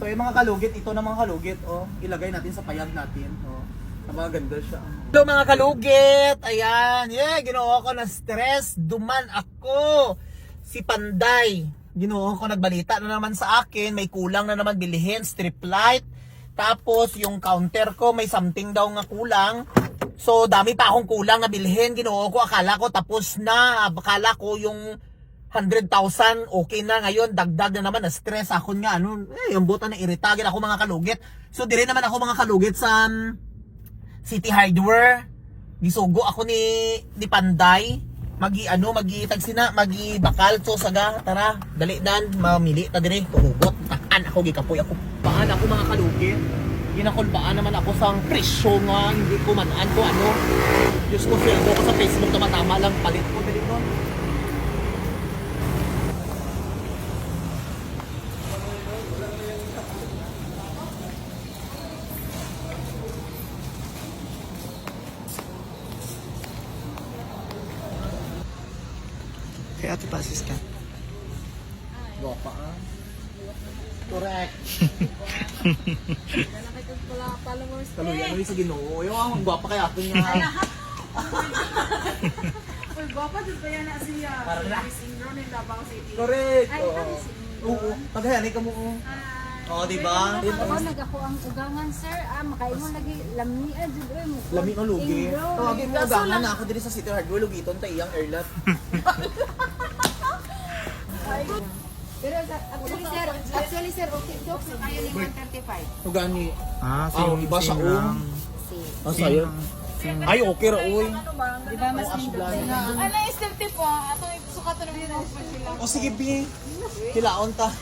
So yung mga kalugit, ito na mga kalugit, oh, ilagay natin sa payag natin, oh. Napakaganda siya. Hello mga kalugit! Ayan, yeah, ginawa ko na stress, duman ako. Si Panday, ginawa ko nagbalita na naman sa akin, may kulang na naman bilihin, strip light. Tapos yung counter ko, may something daw nga kulang. So dami pa akong kulang na bilhin, ginawa ko, akala ko tapos na, akala ko yung 100,000, okay na ngayon, dagdag na naman, na-stress ako nga, ano, eh, yung buta na iritagin ako mga kalugit. So, dire naman ako mga kalugit sa um, City Hardware. Gisugo ako ni, ni Panday. Magi, ano, magi, tagsina, magi bakal, so saga, tara, dali dan, mamili, ta dire, tuhugot, takan ako, gikapoy ako, paan ako mga kalugit. Ginakulbaan naman ako sa presyo nga, hindi ko manaan ko ano. Diyos ko, sweldo ko sa Facebook, tama-tama lang, palit ko, dali nun. Kaya ate pasis ka. Guwapa ah. Correct. wala followers. Kaluy, ano yung sa ginoo? Yung ang guwapa kaya ato nga. Uy, gwapa din ba yan na siya? Parang na. Miss Ingron in Davao City. Correct. Ay, Oo. kami si Oo. Paghayanay ka mo. oo. Hi. Oo, di ba? Ako nagako ang ugangan sir. Ah, makaingon lagi lami ah jud oy mo. Lami ang lugi. Tawagin mo Kaso ugangan lang- na ako diri sa City Hardware lugiton ta iyang airlat. Pero sa- actually sir, actually sir okay joke sa kayo ni 135. Ugani. Ah, Ah, iba sa same um. Ah, sayo. Ay, okay ra uy. Di ba mas nindot na ang Ano step tip po? Ato sukat na rin ako sila. O sige, Bi. Kilaon ta.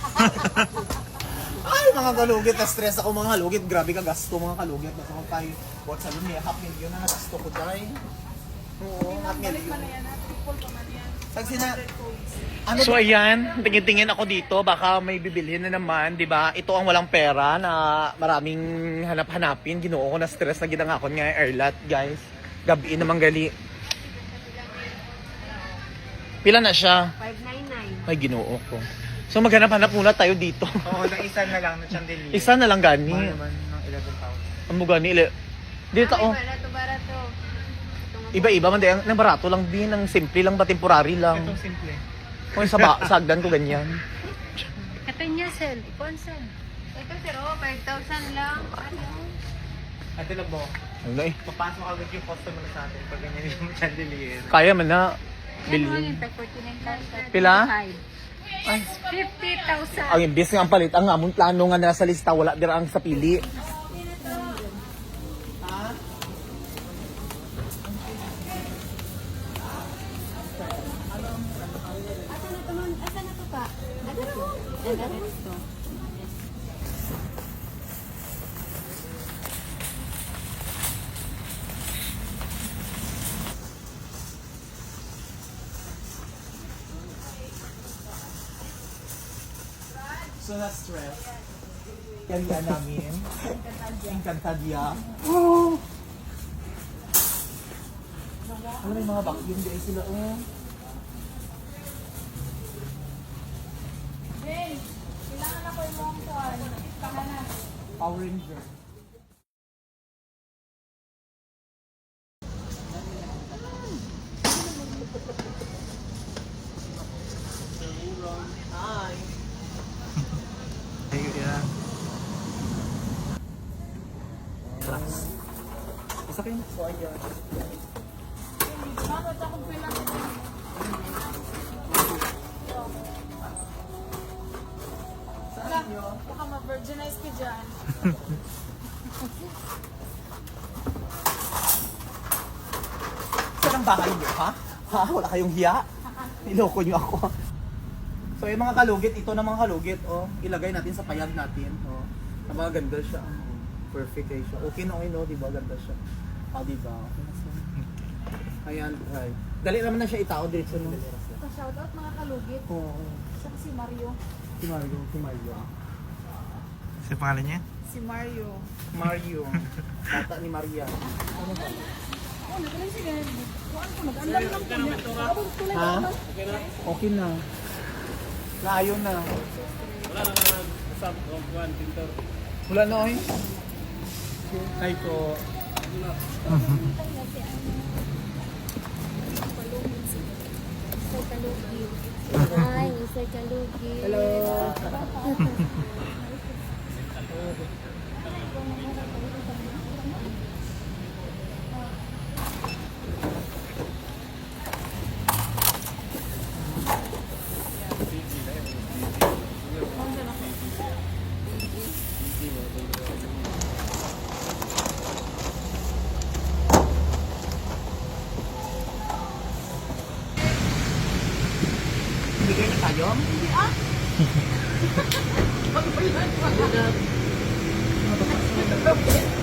Ay, mga kalugit, na-stress ako mga kalugit. Grabe ka gasto mga kalugit. Basta ko tayo, what sa lumiya, half million na nagasto ko tayo. Oo, half million. Sagsi na, ano So ayan, tingin-tingin ako dito, baka may bibilhin na naman, 'di ba? Ito ang walang pera na maraming hanap-hanapin. Ginoo ko na stress na ginangakon nga yung airlat, guys. Gabi naman gali. Pila na siya? 599. Ay, ginoo ko. So maghanap-hanap muna tayo dito. Oo, na isa na lang na chandelier. Isa na lang gani. Mahal naman ng 11,000. Ang mo gani. ili- Dito oh. Barato barato. Iba-iba man din. Nang barato lang din. Nang simple lang ba? Temporary lang. Itong simple. Kung sa ba- sagdan ko ganyan. Katanya sel, ipon sel. Ito sir, oh, 5,000 lang. Ano? Ate Labo, Ano eh. papasok agad yung customer sa atin pag ganyan yung chandelier. Kaya man na. Ano Bilhin. yung 49,000? Pila? Ay, 50,000. Ang imbis nga ang palit, ang among plano nga nasa lista, wala dira ang sa pili. Pa? Ano to? Ano to? So na-stress. Yan yan namin. Encantadia. Oh! Ano yung mga vacuum guys sila oh. Power Ranger. Hi. Ayun yan. Isa kayo. So ayan. Bakit ako pila? Wala, baka ma-virginize ka dyan. Saan ang bahay niyo, ha? Ha? Wala kayong hiya? Niloko niyo ako. So yung mga kalugit, ito na mga kalugit, oh, ilagay natin sa payag natin, oh. Napakaganda siya. Oh. Perfect kayo siya. Okay na okay, no? Di ba? Ganda siya. Ah, di ba? Okay na siya. Ayan, right. Dali naman na siya itao dito, no? Shoutout mga kalugit. Oo. Oh, Siya si Mario. Si Mario, si Mario. Sa pangalan niya? Si Mario. Mario. Tata ni Maria. Oh, nagaling si Gandhi. Kuhaan ko, mag-andam lang niya. Tulad Ha? ako. Okay na. Naayon na. sub of one pintor. Wala na eh. Ay ko. Hi, Mr. Kalugi. Hello. Bigay na tayo? Hindi ah.